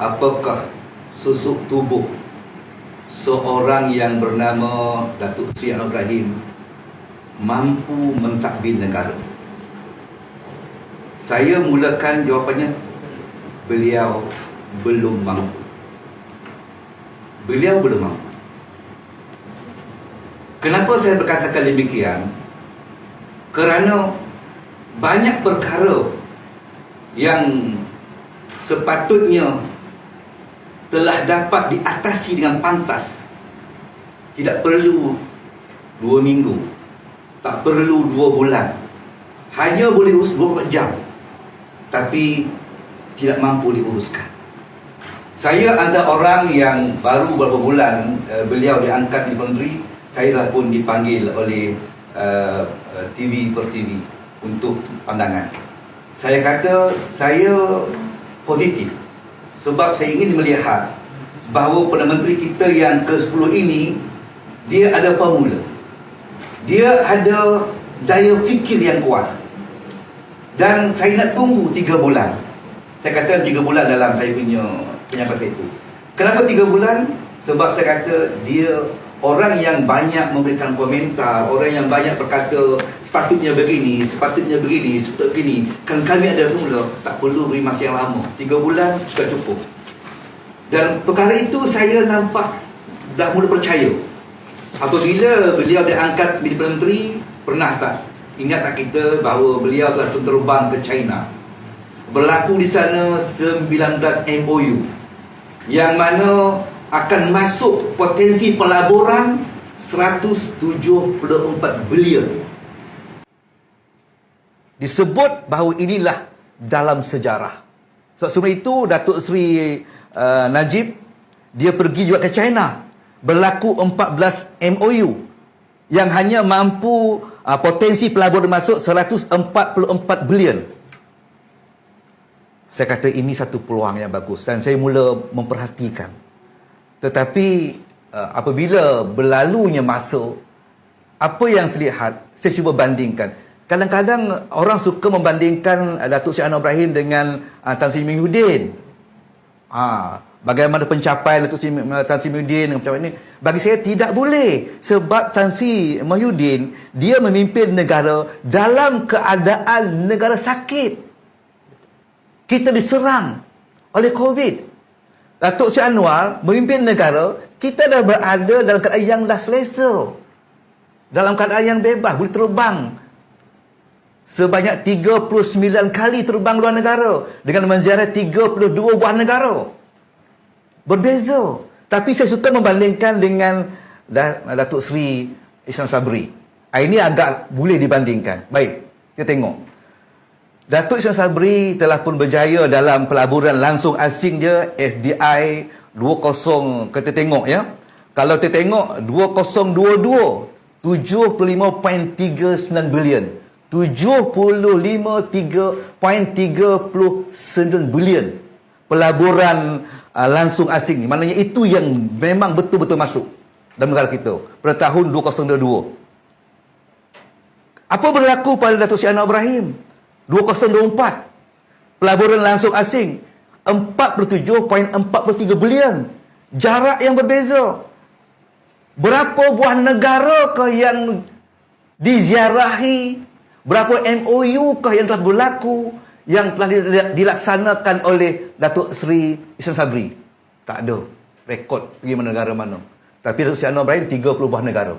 apakah susuk tubuh seorang yang bernama Datuk Sri Anwar Ibrahim mampu mentadbir negara? Saya mulakan jawapannya beliau belum mampu. Beliau belum mampu. Kenapa saya berkatakan demikian? Kerana banyak perkara yang sepatutnya telah dapat diatasi dengan pantas. Tidak perlu dua minggu. Tak perlu dua bulan. Hanya boleh urus 24 jam. Tapi tidak mampu diuruskan. Saya ada orang yang baru beberapa bulan uh, beliau diangkat di menteri. Saya dah pun dipanggil oleh uh, uh, TV per TV untuk pandangan. Saya kata saya positif sebab saya ingin melihat bahawa Perdana Menteri kita yang ke-10 ini dia ada formula. Dia ada daya fikir yang kuat. Dan saya nak tunggu 3 bulan. Saya kata 3 bulan dalam saya punya penyampaian itu. Kenapa 3 bulan? Sebab saya kata dia orang yang banyak memberikan komentar, orang yang banyak berkata sepatutnya begini, sepatutnya begini, sepatutnya begini. Kan kami ada formula, tak perlu beri masa yang lama. 3 bulan sudah cukup. Dan perkara itu saya nampak dah mula percaya. Apabila beliau diangkat menjadi Perdana Menteri, pernah tak ingat tak kita bahawa beliau telah terbang ke China. Berlaku di sana 19 MOU yang mana akan masuk potensi pelaburan 174 bilion. Disebut bahawa inilah dalam sejarah. Sebab semua itu Datuk Seri uh, Najib dia pergi juga ke China. Berlaku 14 MOU yang hanya mampu uh, potensi pelaburan masuk 144 bilion. Saya kata ini satu peluang yang bagus dan saya mula memperhatikan. Tetapi uh, apabila berlalunya masa apa yang saya lihat saya cuba bandingkan. Kadang-kadang orang suka membandingkan uh, Datuk Syed Anwar Ibrahim dengan uh, Tan Sri Mahyudin. Ha, bagaimana pencapaian Datuk Sri uh, Tan Sri Mahyudin dengan pencapaian ini? Bagi saya tidak boleh sebab Tan Sri Mahyudin dia memimpin negara dalam keadaan negara sakit. Kita diserang oleh COVID. Datuk Syed Anwar memimpin negara, kita dah berada dalam keadaan yang dah selesa. Dalam keadaan yang bebas, boleh terbang. Sebanyak 39 kali terbang luar negara. Dengan menziarah 32 buah negara. Berbeza. Tapi saya suka membandingkan dengan Datuk Seri Islam Sabri. Ah, ini agak boleh dibandingkan. Baik, kita tengok. Datuk Ismail Sabri telah pun berjaya dalam pelaburan langsung asing dia FDI 20 kita tengok ya. Kalau kita tengok 2022 75.39 bilion. 75.39 bilion pelaburan uh, langsung asing. Maknanya itu yang memang betul-betul masuk dalam negara kita pada tahun 2022. Apa berlaku pada Datuk Syed Anwar Ibrahim? 2024 pelaburan langsung asing 47.43 bilion. Jarak yang berbeza. Berapa buah negara ke yang diziarahi? Berapa MOU ke yang telah berlaku yang telah dilaksanakan oleh Datuk Seri Islam Sabri? Tak ada rekod pergi mana negara mana. Tapi Datuk Seri Anwar Ibrahim 30 buah negara.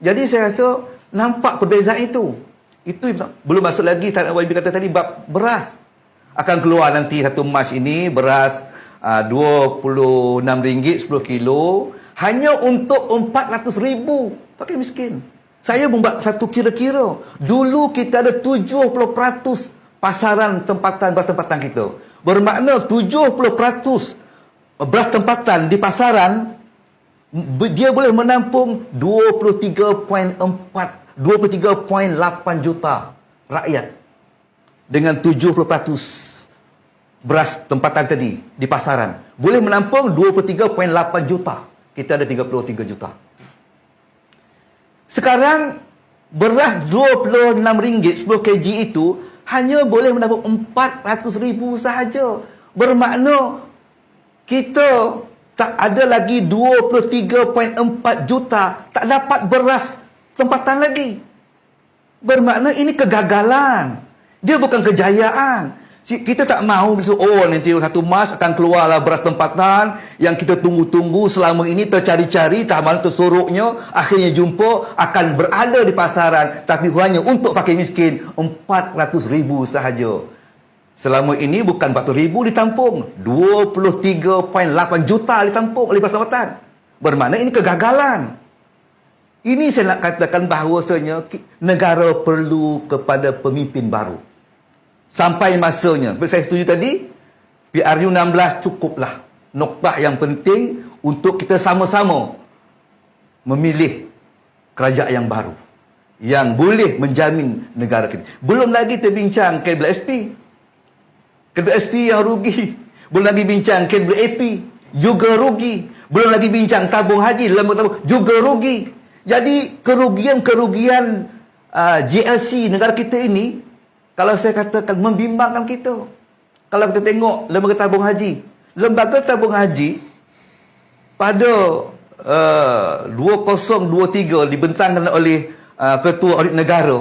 Jadi saya rasa nampak perbezaan itu itu belum masuk lagi YB kata tadi bab beras akan keluar nanti satu Mac ini beras uh, RM26 10 kilo hanya untuk 400 ribu pakai miskin. Saya membuat satu kira-kira. Dulu kita ada 70% pasaran tempatan beras tempatan kita. Bermakna 70% beras tempatan di pasaran dia boleh menampung 23.4 23.8 juta rakyat dengan 70% beras tempatan tadi di pasaran. Boleh menampung 23.8 juta. Kita ada 33 juta. Sekarang beras 26 ringgit 10 kg itu hanya boleh menampung 400 ribu sahaja. Bermakna kita tak ada lagi 23.4 juta tak dapat beras tempatan lagi. Bermakna ini kegagalan. Dia bukan kejayaan. Kita tak mahu oh nanti satu Mac akan keluarlah beras tempatan yang kita tunggu-tunggu selama ini tercari-cari tak mahu tersoroknya akhirnya jumpa akan berada di pasaran tapi hanya untuk fakir miskin 400 ribu sahaja. Selama ini bukan 400 ribu ditampung 23.8 juta ditampung oleh beras tempatan. Bermakna ini kegagalan. Ini saya nak katakan bahawasanya negara perlu kepada pemimpin baru. Sampai masanya. Seperti saya setuju tadi, PRU 16 cukuplah. Noktah yang penting untuk kita sama-sama memilih kerajaan yang baru. Yang boleh menjamin negara kita. Belum lagi terbincang kabel SP. Kabel SP yang rugi. Belum lagi bincang kabel AP. Juga rugi. Belum lagi bincang tabung haji. Lembaga tabung juga rugi. Jadi kerugian-kerugian uh, GLC negara kita ini kalau saya katakan membimbangkan kita. Kalau kita tengok lembaga tabung haji. Lembaga tabung haji pada uh, 2023 dibentangkan oleh uh, Ketua Audit Negara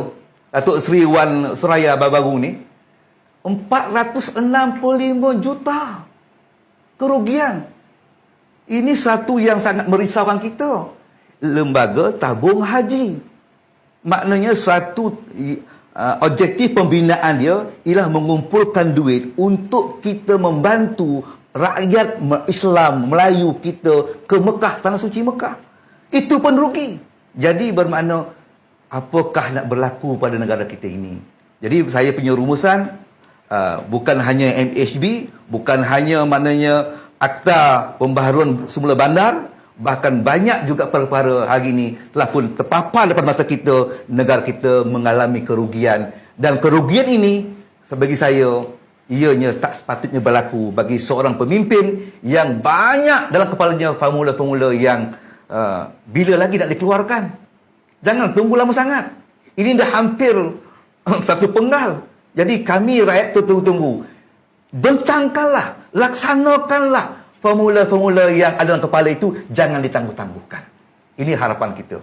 Datuk Seri Wan Suraya baru-baru ni 465 juta kerugian. Ini satu yang sangat merisaukan kita. Lembaga tabung haji. Maknanya suatu uh, objektif pembinaan dia ialah mengumpulkan duit untuk kita membantu rakyat Islam Melayu kita ke Mekah, tanah suci Mekah. Itu pun rugi. Jadi bermakna apakah nak berlaku pada negara kita ini? Jadi saya punya rumusan uh, bukan hanya MHB, bukan hanya maknanya akta pembaharuan semula bandar, bahkan banyak juga perkara hari ini telah pun terpapar depan mata kita negara kita mengalami kerugian. Dan kerugian ini bagi saya ianya tak sepatutnya berlaku bagi seorang pemimpin yang banyak dalam kepalanya formula-formula yang uh, bila lagi nak dikeluarkan. Jangan tunggu lama sangat. Ini dah hampir satu penggal. Jadi kami rakyat tu tunggu-tunggu. Bentangkanlah laksanakanlah formula-formula yang ada dalam kepala itu jangan ditangguh-tangguhkan. Ini harapan kita